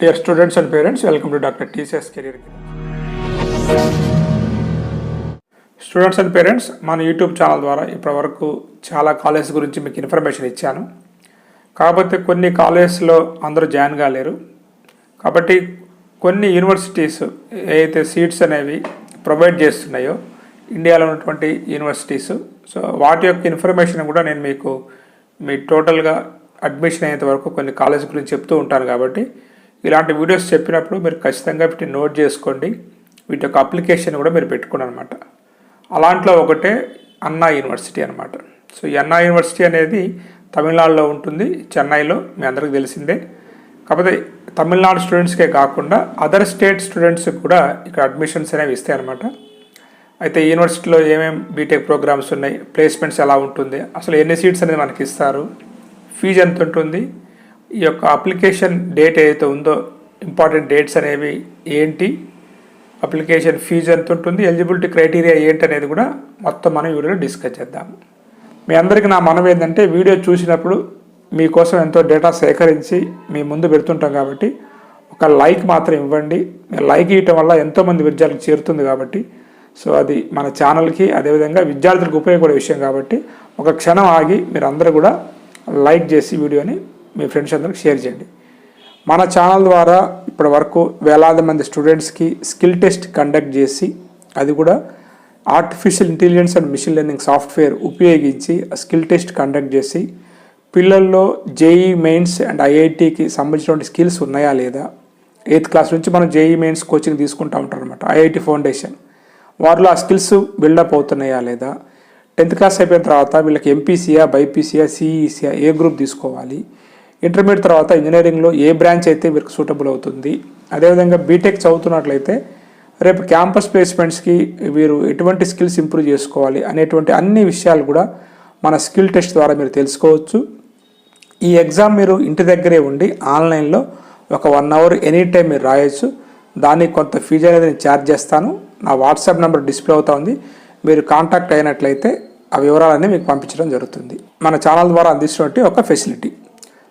Dear students and parents welcome to doctor TCS career students and parents మన YouTube channel ద్వారా ఇప్పటివరకు చాలా college గురించి మీకు ఇన్ఫర్మేషన్ ఇచ్చాను. కాకపోతే కొన్ని కాలేజెస్లో అందరూ జాయిన్ కాలేరు కాబట్టి కొన్ని యూనివర్సిటీస్ ఏదైతే సీట్స్ అనేవి ప్రొవైడ్ చేస్తున్నాయో ఇండియాలో ఉన్నటువంటి యూనివర్సిటీస్ సో వాటి యొక్క ఇన్ఫర్మేషన్ కూడా నేను మీకు మీ టోటల్గా అడ్మిషన్ అయ్యేంత వరకు కొన్ని కాలేజ్ గురించి చెప్తూ ఉంటాను కాబట్టి ఇలాంటి వీడియోస్ చెప్పినప్పుడు మీరు ఖచ్చితంగా వీటిని నోట్ చేసుకోండి. వీటి యొక్క అప్లికేషన్ కూడా మీరు పెట్టుకోండి అనమాట అలాంట్లో ఒకటే అన్నా యూనివర్సిటీ అనమాట సో ఈ అన్నా యూనివర్సిటీ అనేది తమిళనాడులో ఉంటుంది. చెన్నైలో మీ అందరికీ తెలిసిందే. కాకపోతే తమిళనాడు స్టూడెంట్స్కే కాకుండా అదర్ స్టేట్ స్టూడెంట్స్కి కూడా ఇక్కడ అడ్మిషన్స్ అనేవి ఇస్తాయి అనమాట అయితే యూనివర్సిటీలో ఏమేమి బీటెక్ ప్రోగ్రామ్స్ ఉన్నాయి ప్లేస్మెంట్స్ ఎలా ఉంటుంది అసలు ఎన్ని సీట్స్ అనేది మనకి ఇస్తారు ఫీజు ఎంత ఉంటుంది ఈ యొక్క అప్లికేషన్ డేట్ ఏదైతే ఉందో ఇంపార్టెంట్ డేట్స్ అనేవి ఏంటి అప్లికేషన్ ఫీజు ఎంత ఉంటుంది ఎలిజిబిలిటీ క్రైటీరియా ఏంటి అనేది కూడా మొత్తం మనం వీడియోలో డిస్కస్ చేద్దాము మీ అందరికీ నా మనం ఏంటంటే వీడియో చూసినప్పుడు మీకోసం ఎంతో డేటా సేకరించి మీ ముందు పెడుతుంటాం కాబట్టి ఒక లైక్ మాత్రం ఇవ్వండి. మీరు లైక్ ఇవ్వటం వల్ల ఎంతోమంది విద్యార్థులకు చేరుతుంది కాబట్టి సో అది మన ఛానల్కి అదేవిధంగా విద్యార్థులకు ఉపయోగపడే విషయం కాబట్టి ఒక క్షణం ఆగి మీరు అందరూ కూడా లైక్ చేసి వీడియోని మీ ఫ్రెండ్స్ అందరికి షేర్ చేయండి. మన ఛానల్ ద్వారా ఇప్పటి వరకు వేలాది మంది స్టూడెంట్స్కి స్కిల్ టెస్ట్ కండక్ట్ చేసి అది కూడా artificial intelligence and machine learning software ఉపయోగించి స్కిల్ టెస్ట్ కండక్ట్ చేసి పిల్లల్లో జేఈ మెయిన్స్ అండ్ ఐఐటికి సంబంధించినటువంటి స్కిల్స్ ఉన్నాయా లేదా? ఎయిత్ క్లాస్ నుంచి మనం జేఈ మెయిన్స్ కోచింగ్ తీసుకుంటూ ఉంటాం అనమాట ఐఐటి ఫౌండేషన్ వారిలో ఆ స్కిల్స్ బిల్డప్ అవుతున్నాయా లేదా? టెన్త్ క్లాస్ అయిపోయిన తర్వాత వీళ్ళకి ఎంపీసీయా బైపీసీయా సిఈసీయా ఏ గ్రూప్ తీసుకోవాలి? ఇంటర్మీడియట్ తర్వాత ఇంజనీరింగ్లో ఏ బ్రాంచ్ అయితే వీరికి సూటబుల్ అవుతుంది. అదేవిధంగా బీటెక్ చదువుతున్నట్లయితే రేపు క్యాంపస్ ప్లేస్మెంట్స్కి వీరు ఎటువంటి స్కిల్స్ ఇంప్రూవ్ చేసుకోవాలి అనేటువంటి అన్ని విషయాలు కూడా మన స్కిల్ టెస్ట్ ద్వారా మీరు తెలుసుకోవచ్చు. ఈ ఎగ్జామ్ మీరు ఇంటి దగ్గరే ఉండి ఆన్లైన్లో ఒక వన్ అవర్ ఎనీ టైం మీరు రాయొచ్చు. దానికి కొంత ఫీజు అనేది నేను ఛార్జ్ చేస్తాను. నా వాట్సాప్ నెంబర్ డిస్ప్లే అవుతా ఉంది. మీరు కాంటాక్ట్ అయినట్లయితే ఆ వివరాలన్నీ మీకు పంపించడం జరుగుతుంది. మన ఛానల్ ద్వారా అందిస్తున్నట్టు ఒక ఫెసిలిటీ.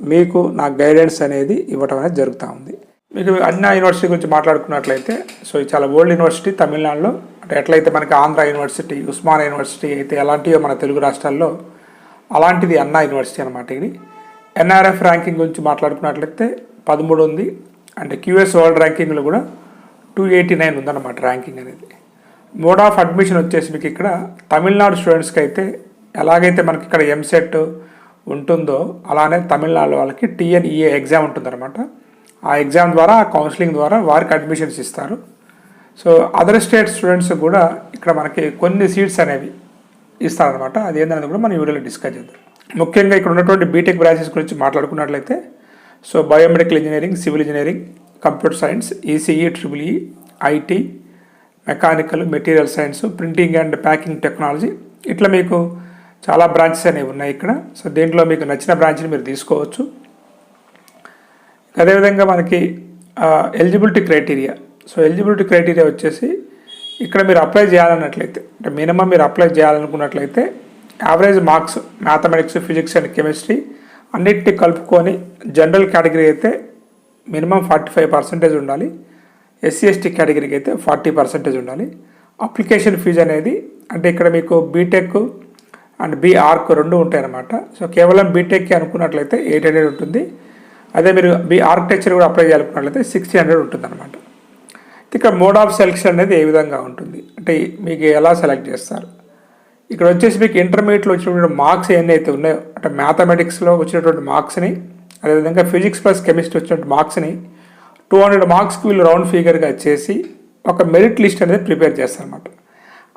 మీకు నా గైడెన్స్ అనేది ఇవ్వటం అనేది జరుగుతూ ఉంది. మీకు అన్నా యూనివర్సిటీ గురించి మాట్లాడుకున్నట్లయితే సో ఇది చాలా ఓల్డ్ యూనివర్సిటీ తమిళనాడులో. అంటే ఎట్లయితే మనకి ఆంధ్ర యూనివర్సిటీ ఉస్మాన్ యూనివర్సిటీ అయితే ఎలాంటివో మన తెలుగు రాష్ట్రాల్లో అలాంటిది అన్నా యూనివర్సిటీ అనమాట ఇది. ఎన్ఆర్ఎఫ్ ర్యాంకింగ్ గురించి మాట్లాడుకున్నట్లయితే పదమూడు ఉంది. అంటే క్యూఎస్ వరల్డ్ ర్యాంకింగ్లో కూడా టూ ఎయిటీ నైన్ ఉందన్నమాట ర్యాంకింగ్ అనేది. మోడ్ ఆఫ్ అడ్మిషన్ వచ్చేసి మీకు ఇక్కడ తమిళనాడు స్టూడెంట్స్కి అయితే ఎలాగైతే మనకి ఇక్కడ ఎంసెట్ ఉంటుందో అలానే తమిళనాడు వాళ్ళకి టీఎన్ఈఏ ఎగ్జామ్ ఉంటుందన్నమాట. ఆ ఎగ్జామ్ ద్వారా ఆ కౌన్సిలింగ్ ద్వారా వారికి అడ్మిషన్స్ ఇస్తారు. సో అదర్ స్టేట్ స్టూడెంట్స్ కూడా ఇక్కడ మనకి కొన్ని సీట్స్ అనేవి ఇస్తారనమాట అది ఏంటనేది కూడా మనం వీడియోలో డిస్కస్ చేద్దాం. ముఖ్యంగా ఇక్కడ ఉన్నటువంటి బీటెక్ బ్రాంచెస్ గురించి మాట్లాడుకున్నట్లయితే so biomedical engineering civil engineering computer science ECE triple E IT mechanical material science printing and packing technology. ఇట్లా మీకు చాలా బ్రాంచెస్ అనేవి ఉన్నాయి ఇక్కడ. సో దీంట్లో మీకు నచ్చిన బ్రాంచ్ని మీరు తీసుకోవచ్చు. అదేవిధంగా మనకి eligibility criteria so eligibility criteria వచ్చేసి ఇక్కడ మీరు అప్లై చేయాలన్నట్లయితే అంటే మినిమం మీరు apply చేయాలనుకున్నట్లయితే average marks mathematics physics and chemistry అన్నిటిని కలుపుకొని జనరల్ కేటగిరీ అయితే మినిమం ఫార్టీ ఫైవ్ పర్సెంటేజ్ ఉండాలి ఎస్సీ ఎస్టీ కేటగిరీకి అయితే ఫార్టీ పర్సెంటేజ్ ఉండాలి. అప్లికేషన్ ఫీజు అనేది అంటే ఇక్కడ మీకు బీటెక్ అండ్ బి ఆర్క్ రెండు ఉంటాయి అన్నమాట సో కేవలం బీటెక్కి అనుకున్నట్లయితే ఎయిట్ హండ్రెడ్ ఉంటుంది. అదే మీరు బి ఆర్కిటెక్చర్ కూడా అప్లై చేయాలనుకున్నట్లయితే సిక్స్టీ హండ్రెడ్ ఉంటుంది అనమాట ఇక్కడ మోడ్ ఆఫ్ సెలెక్షన్ అనేది ఏ విధంగా ఉంటుంది? అంటే మీకు ఎలా సెలెక్ట్ చేస్తారు? ఇక్కడ వచ్చేసి మీకు ఇంటర్మీడియట్లో వచ్చినటువంటి మార్క్స్ ఏమైతే ఉన్నాయో? అంటే మ్యాథమెటిక్స్లో వచ్చినటువంటి మార్క్స్ని అదేవిధంగా ఫిజిక్స్ ప్లస్ కెమిస్ట్రీ వచ్చినటువంటి మార్క్స్ని టూ హండ్రెడ్ మార్క్స్కి వీళ్ళు రౌండ్ ఫిగర్గా చేసి ఒక మెరిట్ లిస్ట్ అనేది ప్రిపేర్ చేస్తారనమాట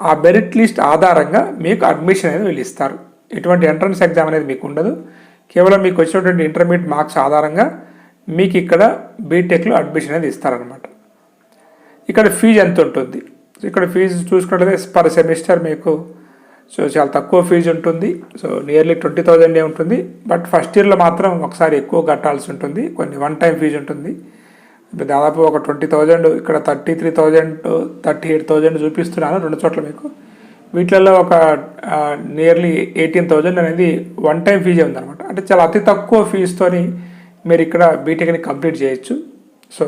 ఆ మెరిట్ లిస్ట్ ఆధారంగా మీకు అడ్మిషన్ అనేది వీళ్ళు ఇస్తారు ఎటువంటి ఎంట్రన్స్ ఎగ్జామ్ అనేది మీకు ఉండదు. కేవలం మీకు వచ్చినటువంటి ఇంటర్మీడియట్ మార్క్స్ ఆధారంగా మీకు ఇక్కడ బీటెక్లో అడ్మిషన్ అనేది ఇస్తారనమాట ఇక్కడ ఫీజు ఎంత ఉంటుంది? ఇక్కడ ఫీజు చూసుకున్నట్లయితే పర్ సెమిస్టర్ మీకు సో చాలా తక్కువ ఫీజు ఉంటుంది. సో నియర్లీ ట్వంటీ థౌజండే ఉంటుంది. బట్ ఫస్ట్ ఇయర్లో మాత్రం ఒకసారి ఎక్కువ కట్టాల్సి ఉంటుంది. కొన్ని వన్ టైం ఫీజు ఉంటుంది. దాదాపు ఒక ట్వంటీ థౌజండ్ ఇక్కడ thirty three thousand thirty eight thousand చూపిస్తున్నాను రెండు చోట్ల మీకు. వీటిలలో ఒక నియర్లీ ఎయిటీన్ థౌజండ్ అనేది వన్ టైం ఫీజే ఉందన్నమాట. అంటే చాలా అతి తక్కువ ఫీజుతోని మీరు ఇక్కడ బీటెక్ని కంప్లీట్ చేయొచ్చు. సో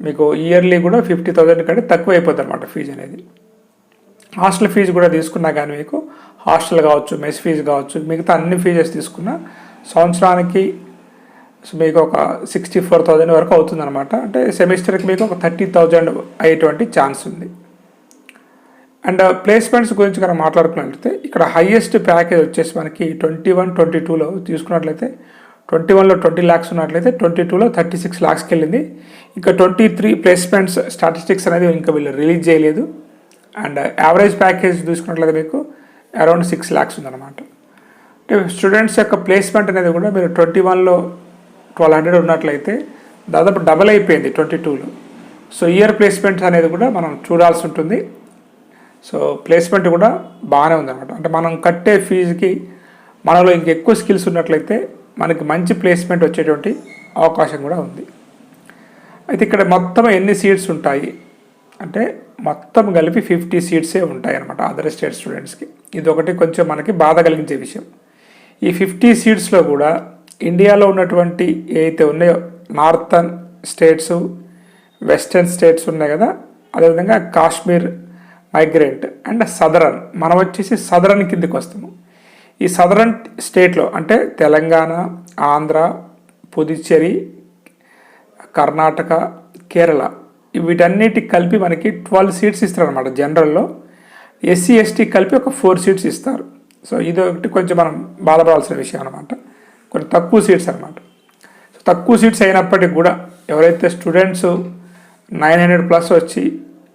మీకు ఇయర్లీ కూడా ఫిఫ్టీ థౌజండ్ కంటే తక్కువ అయిపోతుంది అనమాట ఫీజు అనేది. హాస్టల్ ఫీజు కూడా తీసుకున్నా కానీ మీకు హాస్టల్ కావచ్చు మెస్ ఫీజు కావచ్చు మిగతా అన్ని ఫీజెస్ తీసుకున్నా సంవత్సరానికి సో మీకు ఒక సిక్స్టీ ఫోర్ థౌజండ్ వరకు అవుతుంది అనమాట అంటే సెమిస్టర్కి మీకు ఒక థర్టీ థౌజండ్ అయ్యేటువంటి ఛాన్స్ ఉంది. అండ్ ప్లేస్మెంట్స్ uh, గురించి కనుక మాట్లాడుకున్నట్లయితే ఇక్కడ హైయెస్ట్ ప్యాకేజ్ వచ్చేసి మనకి ట్వంటీ వన్ ట్వంటీ టూలో తీసుకున్నట్లయితే ట్వంటీ వన్లో ట్వంటీ ల్యాక్స్ ఉన్నట్లయితే ట్వంటీ టూలో థర్టీ సిక్స్ ల్యాక్స్కి వెళ్ళింది ఇంకా ట్వంటీ త్రీ ప్లేస్మెంట్స్ స్టాటిస్టిక్స్ అనేది ఇంకా వీళ్ళు రిలీజ్ చేయలేదు. అండ్ యావరేజ్ uh, ప్యాకేజ్ చూసుకున్నట్లయితే మీకు అరౌండ్ సిక్స్ ల్యాక్స్ ఉందన్నమాట. అంటే స్టూడెంట్స్ యొక్క ప్లేస్మెంట్ అనేది కూడా మీరు ట్వంటీ వన్లో ట్వెల్వ్ హండ్రెడ్ ఉన్నట్లయితే దాదాపు డబల్ అయిపోయింది ట్వంటీ టూలో. సో ఇయర్ ప్లేస్మెంట్స్ అనేది కూడా మనం చూడాల్సి ఉంటుంది. సో ప్లేస్మెంట్ కూడా బాగానే ఉందన్నమాట. అంటే మనం కట్టే ఫీజుకి మనలో ఇంకెక్కువ స్కిల్స్ ఉన్నట్లయితే మనకి మంచి ప్లేస్మెంట్ వచ్చేటువంటి అవకాశం కూడా ఉంది. అయితే ఇక్కడ మొత్తం ఎన్ని సీట్స్ ఉంటాయి? అంటే మొత్తం కలిపి ఫిఫ్టీ సీట్సే ఉంటాయి అనమాట అదర్ స్టేట్ స్టూడెంట్స్కి. ఇది ఒకటి కొంచెం మనకి బాధ కలిగించే విషయం. ఈ ఫిఫ్టీ సీట్స్లో కూడా ఇండియాలో ఉన్నటువంటి ఏవైతే ఉన్నాయో నార్థన్ స్టేట్స్ వెస్టర్న్ స్టేట్స్ ఉన్నాయి కదా అదేవిధంగా కాశ్మీర్ మైగ్రెంట్ అండ్ సదరన్. మనం వచ్చేసి సదరన్ కిందకి వస్తాము. ఈ సదరన్ స్టేట్లో అంటే తెలంగాణ ఆంధ్ర పుదుచ్చేరి కర్ణాటక కేరళ వీటన్నిటికి కలిపి మనకి ట్వెల్వ్ సీట్స్ ఇస్తారు అనమాట జనరల్లో. ఎస్సీ ఎస్టీ కలిపి ఒక ఫోర్ సీట్స్ ఇస్తారు. సో ఇది ఒకటి కొంచెం మనం బాధపడాల్సిన విషయం అనమాట కొన్ని తక్కువ సీట్స్ అనమాట సో తక్కువ సీట్స్ అయినప్పటికీ కూడా ఎవరైతే స్టూడెంట్స్ నైన్ హండ్రెడ్ ప్లస్ వచ్చి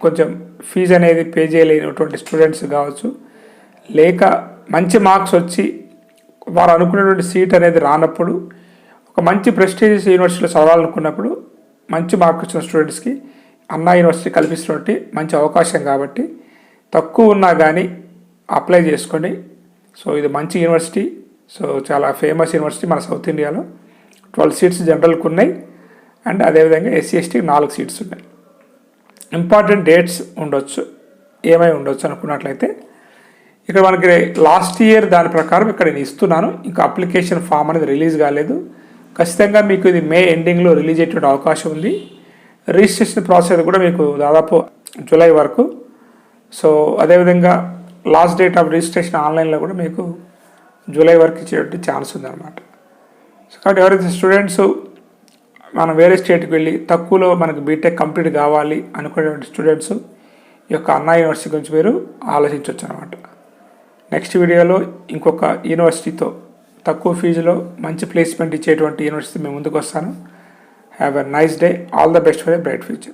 కొంచెం ఫీజు అనేది పే చేయలేనటువంటి స్టూడెంట్స్ కావచ్చు లేక మంచి మార్క్స్ వచ్చి వారు అనుకున్నటువంటి సీట్ అనేది రానప్పుడు ఒక మంచి ప్రెస్టీజియస్ యూనివర్సిటీలో చదవాలనుకున్నప్పుడు మంచి మార్క్స్ వచ్చిన స్టూడెంట్స్కి అన్నా యూనివర్సిటీ కల్పిస్తున్నటువంటి మంచి అవకాశం కాబట్టి తక్కువ ఉన్నా కానీ అప్లై చేసుకొని సో ఇది మంచి యూనివర్సిటీ సో చాలా ఫేమస్ యూనివర్సిటీ మన సౌత్ ఇండియాలో ట్వెల్వ్ సీట్స్ జనరల్కి ఉన్నాయి. అండ్ అదేవిధంగా ఎస్సీ ఎస్టీకి నాలుగు సీట్స్ ఉన్నాయి. ఇంపార్టెంట్ డేట్స్ ఉండొచ్చు. ఏమై ఉండొచ్చు అనుకున్నట్లయితే ఇక్కడ మనకి లాస్ట్ ఇయర్ దాని ప్రకారం ఇక్కడ నేను ఇస్తున్నాను. ఇంకా అప్లికేషన్ ఫామ్ అనేది రిలీజ్ కాలేదు. ఖచ్చితంగా మీకు ఇది మే ఎండింగ్లో రిలీజ్ అయ్యేటువంటి అవకాశం ఉంది. రిజిస్ట్రేషన్ ప్రాసెస్ కూడా మీకు దాదాపు జూలై వరకు. సో అదేవిధంగా లాస్ట్ డేట్ ఆఫ్ రిజిస్ట్రేషన్ ఆన్లైన్లో కూడా మీకు జూలై వరకు ఇచ్చేటువంటి ఛాన్స్ ఉందన్నమాట. సో కాబట్టి ఎవరైతే స్టూడెంట్స్ మనం వేరే స్టేట్కి వెళ్ళి తక్కువలో మనకు బీటెక్ కంప్లీట్ కావాలి అనుకునేటువంటి స్టూడెంట్స్ ఈ యొక్క అన్నా యూనివర్సిటీ గురించి మీరు ఆలోచించవచ్చు అనమాట నెక్స్ట్ వీడియోలో ఇంకొక యూనివర్సిటీతో తక్కువ ఫీజులో మంచి ప్లేస్మెంట్ ఇచ్చేటువంటి యూనివర్సిటీ మేము ముందుకు వస్తాను. Have a nice day. All the best for a bright future.